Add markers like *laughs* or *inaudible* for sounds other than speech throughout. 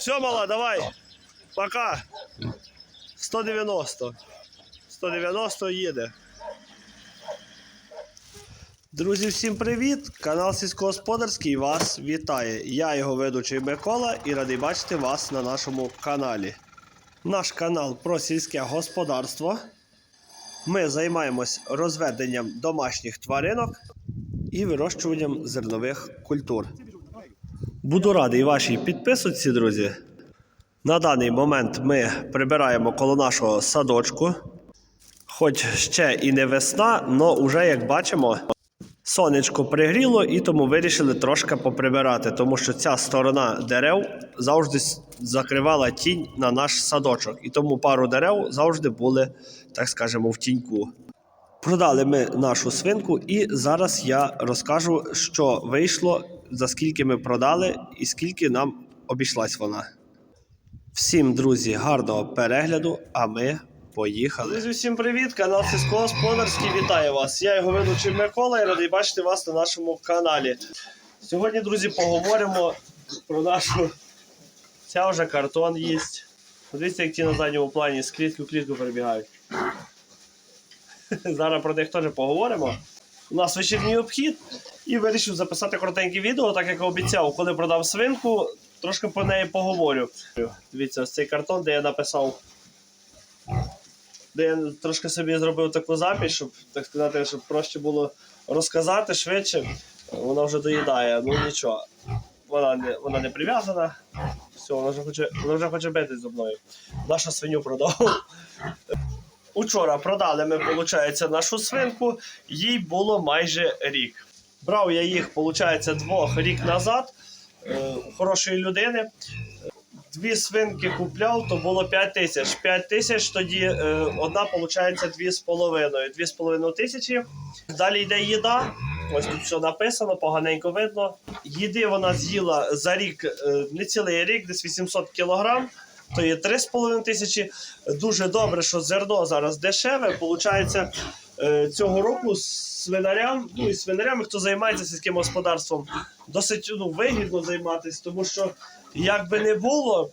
Все, мала, давай. Пока. 190. 190 їде. Друзі, всім привіт! Канал Сільськогосподарський вас вітає. Я його ведучий Микола і радий бачити вас на нашому каналі. Наш канал про сільське господарство. Ми займаємось розведенням домашніх тваринок і вирощуванням зернових культур. Буду радий вашій підписці, друзі. На даний момент ми прибираємо коло нашого садочку. Хоч ще і не весна, але вже, як бачимо, сонечко пригріло і тому вирішили трошки поприбирати, тому що ця сторона дерев завжди закривала тінь на наш садочок. І тому пару дерев завжди були, так скажемо, в тіньку. Продали ми нашу свинку, і зараз я розкажу, що вийшло, за скільки ми продали і скільки нам обійшлась вона. Всім, друзі, гарного перегляду, а ми поїхали. Друзі, всім привіт! Канал Сільськогосподарський вітає вас. Я його ведучий Микола і радий бачити вас на нашому каналі. Сьогодні, друзі, поговоримо про нашу. Ця вже картон їсть. Подивіться, як ті на задньому плані з клітки в клітку перебігають. *laughs* Зараз про них теж поговоримо. У нас вечірній обхід і вирішив записати коротеньке відео, так як обіцяв, коли продав свинку, трошки про неї поговорю. Дивіться, ось цей картон, де я написав. Де я трошки собі зробив таку запись, щоб так сказати, щоб проще було розказати швидше. Вона вже доїдає, ну нічого. Вона не, вона не прив'язана. Все, вона вже хоче, вона вже хоче битись зі мною. Нашу свиню продав. Учора продали ми, виходить, нашу свинку, їй було майже рік. Брав я їх, виходить, двох рік назад е, у хорошої людини. Дві свинки купляв, то було 5 тисяч. 5 тисяч тоді е, одна, виходить, 2,5. 2,5 тисячі. Далі йде їда. Ось тут все написано, поганенько видно. Їди вона з'їла за рік, е, не цілий рік, десь 800 кілограм то є 3,5 тисячі. Дуже добре, що зерно зараз дешеве. Получається, е, цього року свинарям, ну і свинарями, хто займається сільським господарством, досить ну, вигідно займатися, тому що як би не було.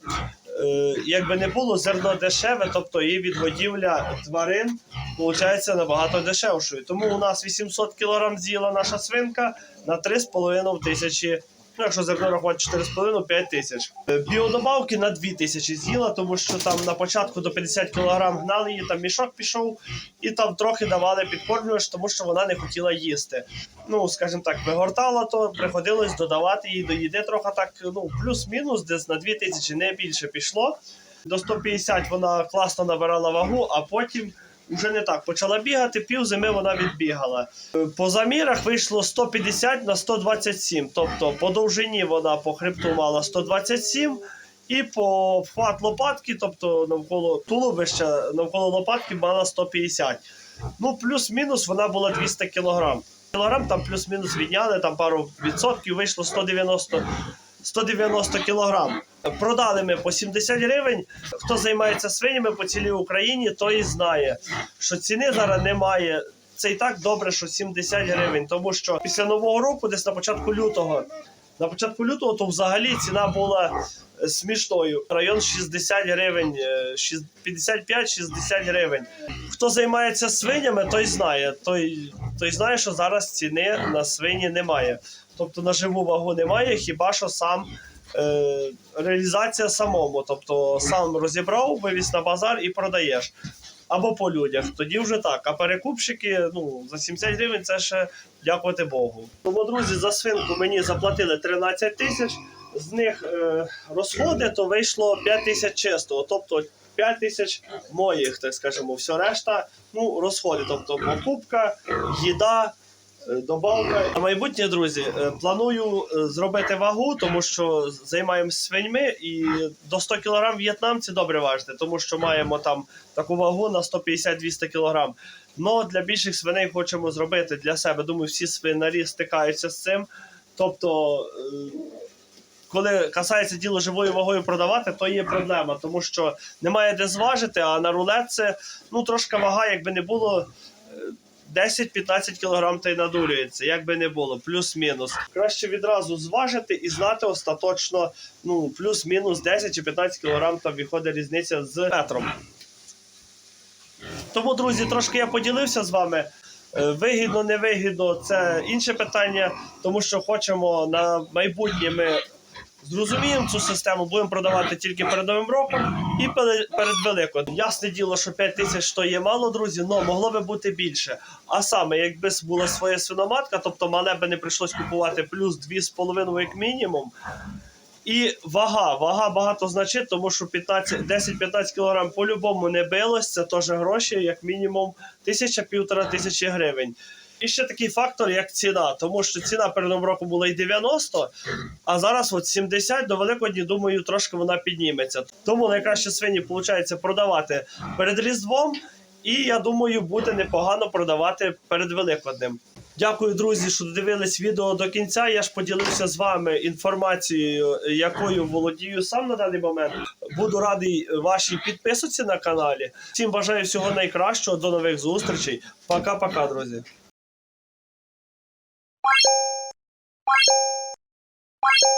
е, Якби не було зерно дешеве, тобто і відгодівля тварин виходить набагато дешевшою. Тому у нас 800 кг з'їла наша свинка на 3,5 тисячі Якщо зерно рахувати 4,5-5 тисяч. Е, Біодобавки на 2 тисячі з'їла, тому що там на початку до 50 кг гнали її, там мішок пішов, і там трохи давали підкормлювач, тому що вона не хотіла їсти. Ну, скажімо так, вигортала, то приходилось додавати їй до їди трохи так, ну, плюс-мінус, десь на 2 тисячі не більше пішло. До 150 вона класно набирала вагу, а потім. Уже не так почала бігати, пів зими вона відбігала. По замірах вийшло 150 на 127. Тобто по довжині вона по хребту мала 127, і по вхват лопатки, тобто навколо тулубища, навколо лопатки мала 150. Ну, плюс-мінус вона була 200 кг. Кілограм там плюс-мінус відняли, там пару відсотків вийшло 190 190 кілограм. Продали ми по 70 гривень. Хто займається свинями по цілій Україні, той знає, що ціни зараз немає. Це і так добре, що 70 гривень, тому що після нового року, десь на початку лютого, на початку лютого, то взагалі ціна була е, смішною. Район 60 гривень, е, 55-60 гривень. Хто займається свинями, той знає. Той, той знає, що зараз ціни на свині немає. Тобто на живу вагу немає, хіба що сам е, реалізація самому. Тобто сам розібрав, вивіз на базар і продаєш. Або по людях. Тоді вже так. А перекупщики ну, за 70 гривень це ще дякувати Богу. Тому, друзі, за свинку мені заплатили 13 тисяч, з них е, розходи, то вийшло 5 тисяч чистого. Тобто 5 тисяч моїх, так скажемо, все решта, ну, розходи. Тобто покупка, їда. Добавка. На майбутнє, друзі, е, планую е, зробити вагу, тому що займаємося свиньми і до 100 кг в'єтнамці добре важити, тому що маємо там таку вагу на 150-200 кг. Но для більших свиней хочемо зробити для себе. Думаю, всі свинарі стикаються з цим. Тобто, е, коли касається діло живою вагою продавати, то є проблема, тому що немає де зважити, а на рулет це ну, трошки вага, якби не було. Е, 10-15 кг та й надурюється, як би не було, плюс-мінус. Краще відразу зважити і знати остаточно, ну, плюс-мінус 10 чи 15 кг там виходить різниця з метром. Тому, друзі, трошки я поділився з вами. Е, Вигідно, не вигідно, це інше питання, тому що хочемо на майбутнє ми зрозуміємо цю систему, будемо продавати тільки перед Новим роком і перед, перед Ясне діло, що 5 тисяч то є мало, друзі, але могло би бути більше. А саме, якби була своя свиноматка, тобто мале би не прийшлось купувати плюс 2,5 як мінімум. І вага. Вага багато значить, тому що 15 10-15 кг по-любому не билось. Це теж гроші, як мінімум тисяча-півтора тисячі гривень. І ще такий фактор, як ціна, тому що ціна перед роком була і 90, а зараз от 70 до Великодні, думаю, трошки вона підніметься. Тому найкраще свині виходить продавати перед Різдвом, і я думаю, буде непогано продавати перед Великоднем. Дякую, друзі, що дивились відео до кінця. Я ж поділився з вами інформацією, якою володію сам на даний момент. Буду радий вашій підписці на каналі. Всім бажаю всього найкращого. До нових зустрічей. Пока-пока, друзі. Wow.